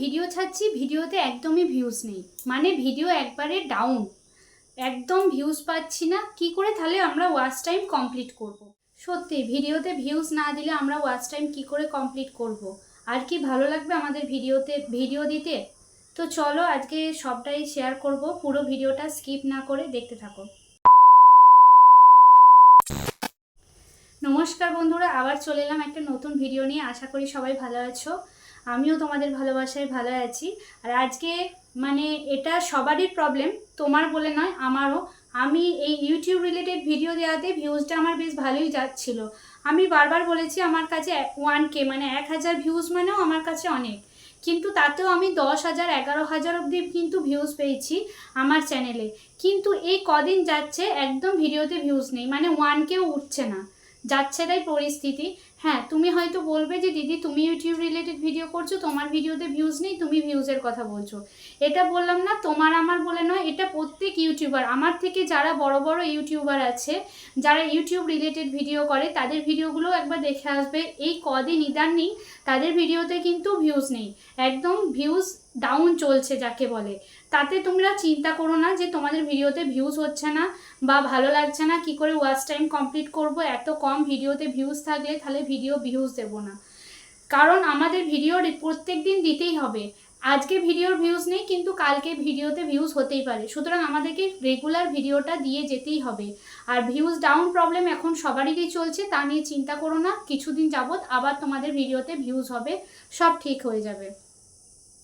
Video ছাড়ছি, ভিডিওতে একদমই ভিউজ নেই। মানে ভিডিও একবারে ডাউন একদম ভিউজ পাচ্ছি না। কি করে তাহলে আমরা ওয়াচ টাইম কমপ্লিট করব। সত্যি ভিডিওতে ভিউজ না দিলে আমরা ওয়াচ টাইম কি করে কমপ্লিট করব। আর কি ভালো লাগবে আমাদের ভিডিওতে ভিডিও দিতে? তো চলো আজকে সবটাই শেয়ার করব। পুরো ভিডিওটা স্কিপ না করে দেখতে থাকো। নমস্কার বন্ধুরা, আবার চলে এলাম একটা নতুন ভিডিও নিয়ে। আশা করি সবাই ভালো আছো। আমিও তোমাদের ভালোবাসায় ভালো আছি। আর আজকে মানে এটা সবারই প্রবলেম তোমার বলে নয়, আমারও। আমি এই ইউটিউব রিলেটেড ভিডিও দেওয়াতে ভিউজটা আমার বেশ ভালোই যাচ্ছিল। আমি বারবার বলেছি আমার কাছে ওয়ান কে মানে এক হাজার ভিউজ মানেও আমার কাছে অনেক। কিন্তু তাতেও আমি দশ হাজার, এগারো হাজার অবধি কিন্তু ভিউজ পেয়েছি আমার চ্যানেলে কিন্তু এই কদিন যাচ্ছে একদম ভিডিওতে ভিউজ নেই মানে ওয়ান কেও উঠছে না। যাচ্ছে তাই পরিস্থিতি। হ্যাঁ তুমি হয়তো বলবে যে, দিদি, তুমি ইউটিউব রিলেটেড ভিডিও করছ, তোমার ভিডিওতে ভিউজ নেই, তুমি ভিউজের কথা বলছো। এটা বললাম না, তোমার আমার বলে নয়, এটা প্রত্যেক ইউটিউবার আমার থেকে যারা বড় বড় ইউটিউবার আছে, যারা ইউটিউব রিলেটেড ভিডিও করে, তাদের ভিডিওগুলো একবার দেখে আসবে। এই কদিন ইদানিং তাদের ভিডিওতে কিন্তু ভিউজ নেই। একদম ভিউজ ডাউন চলছে, যাকে বলে। তাতে তোমরা চিন্তা করো না যে তোমাদের ভিডিওতে ভিউজ হচ্ছে না বা ভালো লাগছে না, কি করে ওয়াচ টাইম কমপ্লিট করব, এত কম ভিডিওতে ভিউজ থাকলে তাহলে ভিডিও ভিউজ দেবো না। কারণ আমাদের ভিডিও প্রত্যেক দিন দিতেই হবে। আজকে ভিডিওর ভিউজ নেই, কিন্তু কালকে ভিডিওতে ভিউজ হতেই পারে। সুতরাং আমাদেরকে রেগুলার ভিডিওটা দিয়ে যেতেই হবে। আর ভিউজ ডাউন প্রবলেম এখন সবারই চলছে, তা নিয়ে চিন্তা করো না, কিছুদিন যাবত আবার তোমাদের ভিডিওতে ভিউজ হবে, সব ঠিক হয়ে যাবে।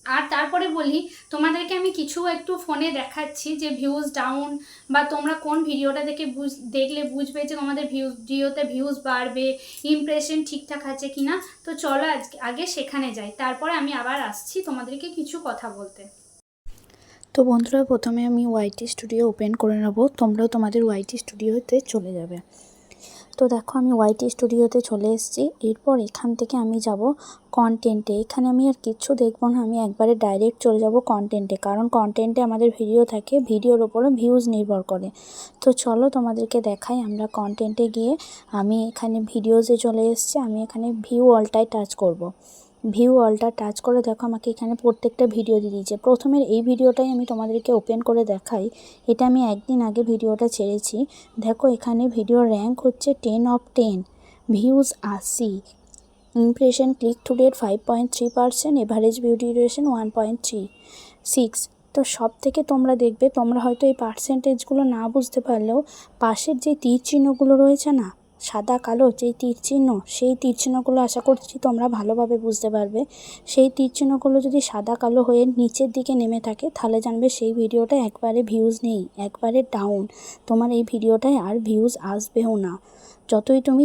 আর তারপরে বলি, তোমাদেরকে আমি কিছু একটু ফোনে দেখাচ্ছি যে ভিউজ ডাউন বা তোমরা কোন ভিডিওটা দেখে বুঝ, দেখলে বুঝবে যে তোমাদের ভিউজ ভিডিওতে ভিউজ বাড়বে ইমপ্রেশন ঠিকঠাক আছে কি না তো চলো আজকে, আগে সেখানে যাই। তারপরে আমি আবার আসছি তোমাদেরকে কিছু কথা বলতে। তো বন্ধুরা, প্রথমে আমি ওয়াইটি স্টুডিও ওপেন করে নেব। তোমরাও তোমাদের ওয়াইটি স্টুডিওতে চলে যাবে। তো দেখো আমি ওয়াইটি স্টুডিওতে চলে এসেছি। এরপর এখান থেকে আমি যাব কন্টেন্টে এখানে আমি আর কিচ্ছু দেখব না। আমি একবারে ডাইরেক্ট চলে যাব কন্টেন্টে কারণ কন্টেন্টে আমাদের ভিডিও থাকে। ভিডিওর ওপরও ভিউজ নির্ভর করে। তো চলো তোমাদেরকে দেখাই আমরা কন্টেন্টে গিয়ে আমি এখানে ভিডিওসে চলে এসেছি। আমি এখানে ভিউ অলটাই টাচ করব। ভিউ অলটা টাচ করে দেখো, আমাকে এখানে প্রত্যেকটা ভিডিও দিয়ে দিয়েছে। প্রথমের এই ভিডিওটাই আমি তোমাদেরকে ওপেন করে দেখাই। এটা আমি একদিন আগে ভিডিওটা ছেড়েছি। দেখো, এখানে ভিডিও র্যাঙ্ক হচ্ছে টেন অফ টেন ভিউজ আশি impression click to date five point three percent average view duration one point three six তো সব থেকে তোমরা দেখবে, তোমরা হয়তো এই পার্সেন্টেজগুলো না বুঝতে পারলেও পাশের যে তীর চিহ্নগুলো রয়েছে না সাদা, কালো যেই তীর চিহ্ন, সেই তীর চিহ্নগুলো আশা করছি তোমরা ভালোভাবে বুঝতে পারবে। সেই তীর চিহ্নগুলো যদি সাদা, কালো হয়ে নিচের দিকে নেমে থাকে, তাহলে জানবে সেই ভিডিওটা একবারে ভিউজ নেই, একবারে ডাউন তোমার এই ভিডিওটায় আর ভিউজ আসবেও না। যতই তুমি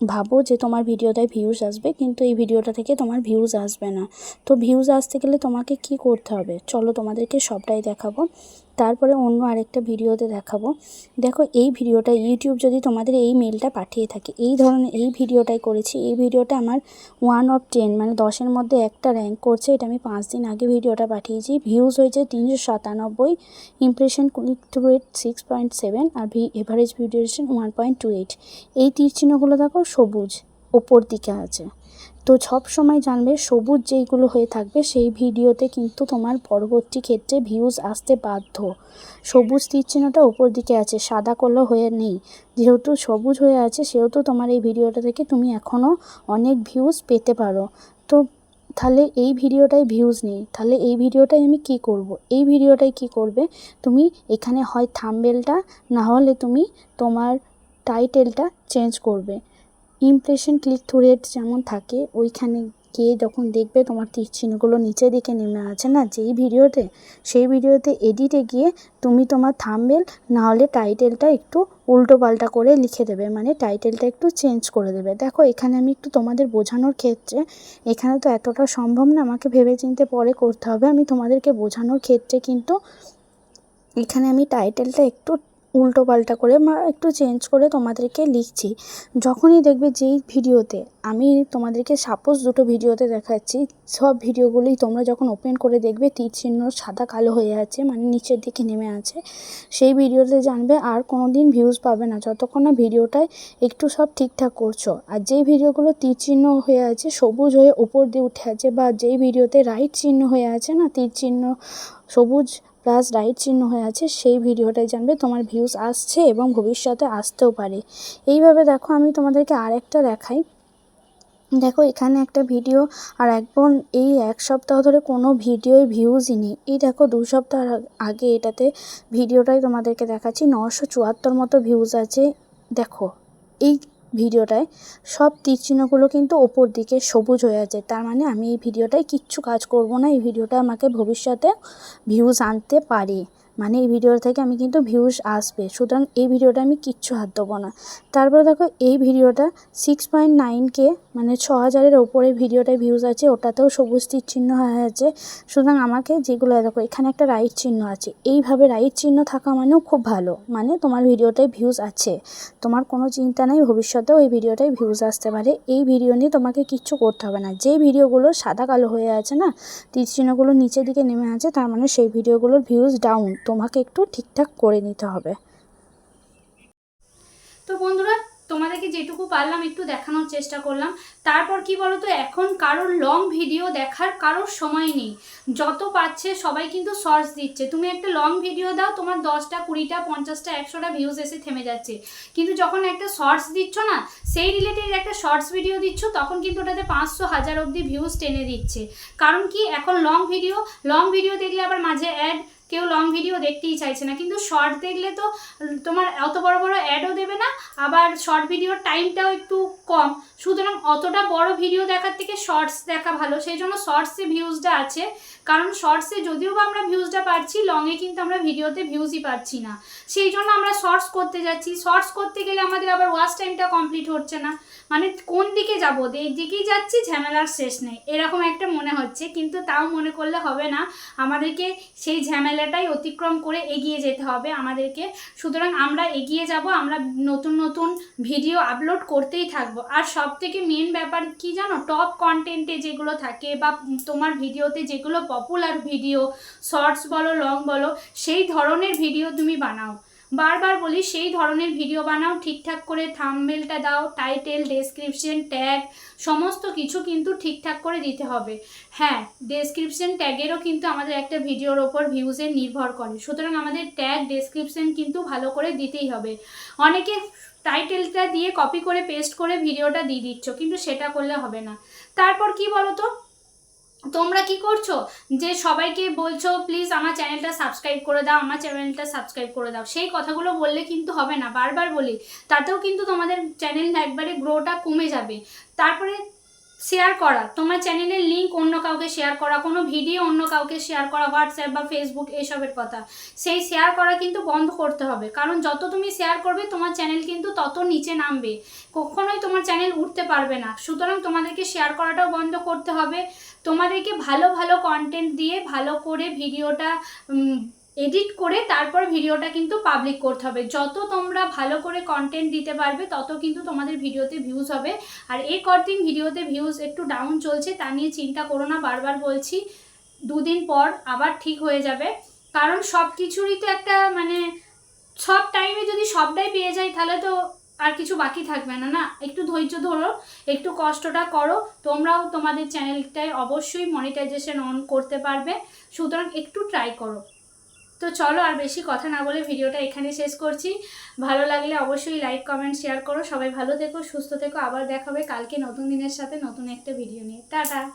ভাবো যে তোমার ভিডিওটায় ভিউজ আসবে, কিন্তু এই ভিডিওটা থেকে তোমার ভিউজ আসবে না। তো ভিউজ আসতে গেলে তোমাকে কি করতে হবে? চলো তোমাদেরকে সবটাই দেখাবো। তারপরে অন্য আরেকটা ভিডিওতে দেখাবো। দেখো, এই ভিডিওটা ইউটিউব যদি তোমাদের এই মেলটা পাঠিয়ে থাকে, এই ধরনের এই ভিডিওটাই করেছি। এই ভিডিওটা আমার ওয়ান অফ টেন মানে দশের মধ্যে একটা র্যাঙ্ক করছে। এটা আমি পাঁচ দিন আগে ভিডিওটা পাঠিয়েছি। ভিউজ হয়েছে তিনশো সাতানব্বই impression click to rate six point seven R V average view duration one point two eight এই তীর চিহ্নগুলো দেখো, সবুজ, ওপর দিকে আছে। তো সব সময় জানবে সবুজ যেইগুলো হয়ে থাকবে সেই ভিডিওতে কিন্তু তোমার পরবর্তী ক্ষেত্রে ভিউজ আসতে বাধ্য। সবুজ তীর চিহ্নটা ওপর দিকে আছে, সাদা কালো হয়ে নেই। যেহেতু সবুজ হয়ে আছে, সেহেতু তোমার এই ভিডিওটা থেকে তুমি এখনও অনেক ভিউজ পেতে পারো। তো তাহলে এই ভিডিওটায় ভিউজ নেই। তাহলে এই ভিডিওটাই আমি কি করব? এই ভিডিওটাই কি করবে? তুমি এখানে হয় থাম্বেলটা না হলে তুমি তোমার টাইটেলটা চেঞ্জ করবে। ইমপ্রেশন ক্লিক থ্রু রেট যেমন থাকে, ওইখানে গিয়ে যখন দেখবে তোমার তীর চিহ্নগুলো নিচের দিকে নেমে আছে না, যেই ভিডিওতে, সেই ভিডিওতে এডিটে গিয়ে তুমি তোমার থামবেল না হলে টাইটেলটা একটু উল্টো পাল্টা করে লিখে দেবে মানে টাইটেলটা একটু চেঞ্জ করে দেবে। দেখো, এখানে আমি একটু তোমাদের বোঝানোর ক্ষেত্রে, এখানে তো এতটা সম্ভব না, আমাকে ভেবে চিনতে পরে করতে হবে, আমি তোমাদেরকে বোঝানোর ক্ষেত্রে কিন্তু এখানে আমি টাইটেলটা একটু উল্টো পাল্টা করে একটু চেঞ্জ করে তোমাদেরকে লিখছি। যখনই দেখবে যেই ভিডিওতে আমি তোমাদেরকে সাপোজ দুটো ভিডিওতে দেখাচ্ছি। সব ভিডিওগুলোই তোমরা যখন ওপেন করে দেখবে, তীর চিহ্ন সাদা কালো হয়ে আছে মানে নিচের দিকে নেমে আছে। সেই ভিডিওতে জানবে আর কোনো দিন ভিউজ পাবে না। যতক্ষণ না ভিডিওটায় একটু সব ঠিকঠাক করছ। আর যেই ভিডিওগুলো তীর চিহ্ন হয়ে আছে, সবুজ হয়ে ওপর দিয়ে উঠে আছে, বা যেই ভিডিওতে রাইট চিহ্ন হয়ে আছে না, তীর চিহ্ন, সবুজ প্লাস রাইট চিহ্ন হয়ে আছে, সেই ভিডিওটাই জানবে তোমার ভিউজ আসছে এবং ভবিষ্যতে আসতেও পারে। এইভাবে দেখো, আমি তোমাদেরকে আরেকটা দেখাই। দেখো, এখানে একটা ভিডিও আর একবার এই এক সপ্তাহ ধরে কোনো ভিডিওয় ভিউজই নেই। এই দেখো, দু সপ্তাহ আগে এটাতে ভিডিওটাই তোমাদেরকে দেখাচ্ছি নশো চুয়াত্তর মতো ভিউজ আছে। দেখো, এই ভিডিওটায় সব তীর চিহ্নগুলো কিন্তু ওপর দিকে সবুজ হয়ে আছে। তার মানে আমি এই ভিডিওটায় কিচ্ছু কাজ করব না, এই ভিডিওটা আমাকে ভবিষ্যতে ভিউজ আনতে পারে। মানে এই ভিডিওর থেকে আমি কিন্তু ভিউজ আসবে। সুতরাং এই ভিডিওটা আমি কিচ্ছু হাত দেবো না। তারপরে দেখো, এই ভিডিওটা সিক্স পয়েন্ট নাইনকে মানে ছ হাজারের ওপরে ভিডিওটায় ভিউজ আছে, ওটাতেও সবুজ তীর চিহ্ন হয়ে আছে। সুতরাং আমাকে যেগুলো, দেখো, এখানে একটা রাইট চিহ্ন আছে। এইভাবে রাইট চিহ্ন থাকা মানেও খুব ভালো মানে তোমার ভিডিওটায় ভিউজ আছে। তোমার কোনো চিন্তা নেই, ভবিষ্যতেও এই ভিডিওটায় ভিউজ আসতে পারে। এই ভিডিও নিয়ে তোমাকে কিচ্ছু করতে হবে না। যে ভিডিওগুলো সাদা কালো হয়ে আছে না, তীর চিহ্নগুলো নিচের দিকে নেমে আছে, তার মানে সেই ভিডিওগুলোর ভিউজ ডাউন তোমাকে একটু ঠিকঠাক করে নিতে হবে। তো বন্ধুরা, তোমাদেরকে যেটুকু পারলাম একটু দেখানোর চেষ্টা করলাম। তারপর কি বলতো, এখন কারোর লং ভিডিও দেখার কারোর সময় নেই। যত পাচ্ছে সবাই কিন্তু শর্টস দিচ্ছে। তুমি একটা লং ভিডিও দাও, তোমার দশটা, কুড়িটা, পঞ্চাশটা, একশোটা ভিউজ এসে থেমে যাচ্ছে। কিন্তু যখন একটা শর্টস দিচ্ছ না, সেই রিলেটেড একটা শর্টস ভিডিও দিচ্ছ, তখন কিন্তু ওটাতে পাঁচশো, হাজার অবধি ভিউজ টেনে দিচ্ছে। কারণ কি, এখন লং ভিডিও লং ভিডিও দেখলে আবার মাঝে অ্যাড কেউ লং ভিডিও দেখতেই চাইছে না। কিন্তু শর্ট দেখলে তো তোমার অত বড় বড় অ্যাডও দেবে না, আবার শর্ট ভিডিওর টাইমটাও একটু কম। সুতরাং অতটা বড় ভিডিও দেখার থেকে শর্টস দেখা ভালো। সেই জন্য শর্টসে ভিউজটা আছে। কারণ শর্টসে যদিও বা আমরা ভিউজটা পাচ্ছি লংয়ে কিন্তু আমরা ভিডিওতে ভিউজই পাচ্ছি না। সেই জন্য আমরা শর্টস করতে যাচ্ছি। শর্টস করতে গেলে আমাদের আবার ওয়াচ টাইমটা কমপ্লিট হচ্ছে না। মানে কোন দিকে যাব? এই দিকেই যাচ্ছি, ঝামেলার শেষ নেই। এরকম একটা মনে হচ্ছে, কিন্তু তাও মনে করলে হবে না। আমাদেরকে সেই ঝামেলাটাই অতিক্রম করে এগিয়ে যেতে হবে আমাদেরকে। সুতরাং আমরা এগিয়ে যাব, আমরা নতুন নতুন ভিডিও আপলোড করতেই থাকব। আর সব থেকে মেন ব্যাপার কি জানো? টপ কন্টেন্টে যেগুলো থাকে বা তোমার ভিডিওতে যেগুলো পপুলার ভিডিও শর্টস বলো লং বলো, সেই ধরনের ভিডিও তুমি বানাও। বারবার বলি, সেই ধরনের ভিডিও বানাও, ঠিকঠাক করে থাম্বনেলটা দাও টাইটেল ডেসক্রিপশন ট্যাগ সমস্ত কিছু কিন্তু ঠিকঠাক করে দিতে হবে। হ্যাঁ ডেসক্রিপশন ট্যাগেরও কিন্তু আমাদের একটা ভিডিওর ওপর ভিউজের নির্ভর করে। সুতরাং আমাদের ট্যাগ ডেসক্রিপশন কিন্তু ভালো করে দিতেই হবে। অনেকে টাইটেলটা দিয়ে কপি করে পেস্ট করে ভিডিওটা দিয়ে দিচ্ছ, কিন্তু সেটা করলে হবে না। তারপর কি বলো তো তোমরা কি করছ? যে সবাইকে বলছো প্লিজ আমার চ্যানেলটা সাবস্ক্রাইব করে দাও, আমার চ্যানেলটা সাবস্ক্রাইব করে দাও। সেই কথাগুলো বললে কিন্তু হবে না। বারবার বলি, তাতেও কিন্তু তোমাদের চ্যানেল একবারে গ্রোটা কমে যাবে। তারপরে শেয়ার করা। তোমার চ্যানেলের লিঙ্ক অন্য কাউকে শেয়ার করা, কোনো ভিডিও অন্য কাউকে শেয়ার করা হোয়াটসঅ্যাপ বা ফেসবুক এসবের কথা। সেই শেয়ার করা কিন্তু বন্ধ করতে হবে। কারণ যত তুমি শেয়ার করবে, তোমার চ্যানেল কিন্তু তত নিচে নামবে। কখনোই তোমার চ্যানেল উঠতে পারবে না। সুতরাং তোমাদেরকে শেয়ার করাটাও বন্ধ করতে হবে। তোমাদেরকে ভালো ভালো কন্টেন্ট দিয়ে ভালো করে ভিডিওটা এডিট করে তারপর ভিডিওটা কিন্তু পাবলিক করতে হবে। যত তোমরা ভালো করে কন্টেন্ট দিতে পারবে, তত কিন্তু তোমাদের ভিডিওতে ভিউজ হবে। আর এই কদিন ভিডিওতে ভিউজ একটু ডাউন চলছে, তা নিয়ে চিন্তা করো না, বারবার বলছি, দুদিন পর আবার ঠিক হয়ে যাবে। কারণ সব কিছুরই তো একটা মানে সব টাইমে যদি সবটাই পেয়ে যাই, তাহলে তো আর কিছু বাকি থাকবে না না? একটু ধৈর্য ধরো, একটু কষ্টটা করো। তোমরাও তোমাদের চ্যানেলটায় অবশ্যই মনিটাইজেশন অন করতে পারবে। সুতরাং একটু ট্রাই করো। তো চলো আর বেশি কথা না বলে ভিডিওটা এখানে শেষ করছি। ভালো লাগলে অবশ্যই লাইক কমেন্ট শেয়ার করো। সবাই ভালো থেকো, সুস্থ থেকো। আবার দেখাবে কালকে নতুন দিনের সাথে নতুন একটা ভিডিও নিয়ে। টাটা!